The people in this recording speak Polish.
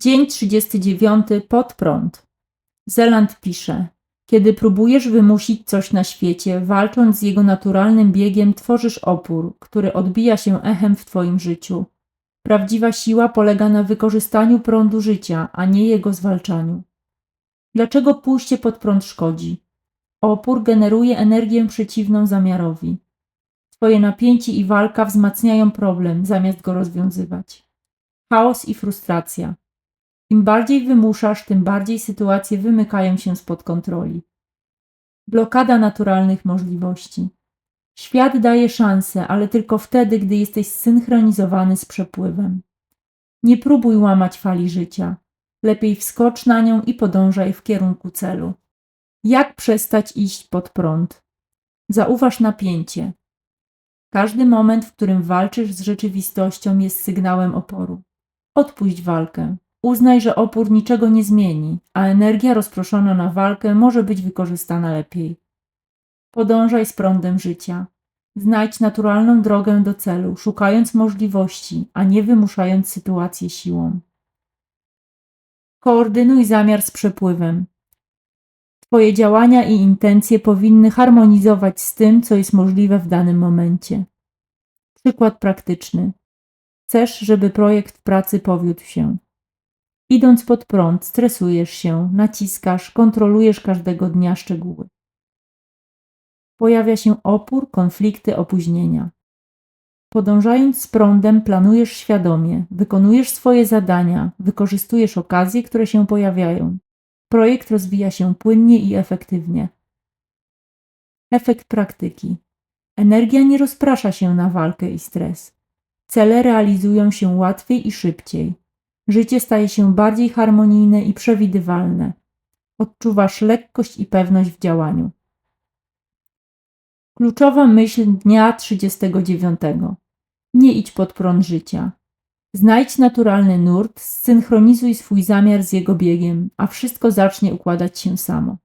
Dzień 39 pod prąd. Zeland pisze: Kiedy próbujesz wymusić coś na świecie, walcząc z jego naturalnym biegiem, tworzysz opór, który odbija się echem w twoim życiu. Prawdziwa siła polega na wykorzystaniu prądu życia, a nie jego zwalczaniu. Dlaczego pójście pod prąd szkodzi? Opór generuje energię przeciwną zamiarowi. Twoje napięcie i walka wzmacniają problem, zamiast go rozwiązywać. Chaos i frustracja. Im bardziej wymuszasz, tym bardziej sytuacje wymykają się spod kontroli. Blokada naturalnych możliwości. Świat daje szansę, ale tylko wtedy, gdy jesteś zsynchronizowany z przepływem. Nie próbuj łamać fali życia. Lepiej wskocz na nią i podążaj w kierunku celu. Jak przestać iść pod prąd? Zauważ napięcie. Każdy moment, w którym walczysz z rzeczywistością, jest sygnałem oporu. Odpuść walkę. Uznaj, że opór niczego nie zmieni, a energia rozproszona na walkę może być wykorzystana lepiej. Podążaj z prądem życia. Znajdź naturalną drogę do celu, szukając możliwości, a nie wymuszając sytuację siłą. Koordynuj zamiar z przepływem. Twoje działania i intencje powinny harmonizować z tym, co jest możliwe w danym momencie. Przykład praktyczny. Chcesz, żeby projekt pracy powiódł się. Idąc pod prąd, stresujesz się, naciskasz, kontrolujesz każdego dnia szczegóły. Pojawia się opór, konflikty, opóźnienia. Podążając z prądem, planujesz świadomie, wykonujesz swoje zadania, wykorzystujesz okazje, które się pojawiają. Projekt rozwija się płynnie i efektywnie. Efekt praktyki. Energia nie rozprasza się na walkę i stres. Cele realizują się łatwiej i szybciej. Życie staje się bardziej harmonijne i przewidywalne. Odczuwasz lekkość i pewność w działaniu. Kluczowa myśl dnia 39. Nie idź pod prąd życia. Znajdź naturalny nurt, zsynchronizuj swój zamiar z jego biegiem, a wszystko zacznie układać się samo.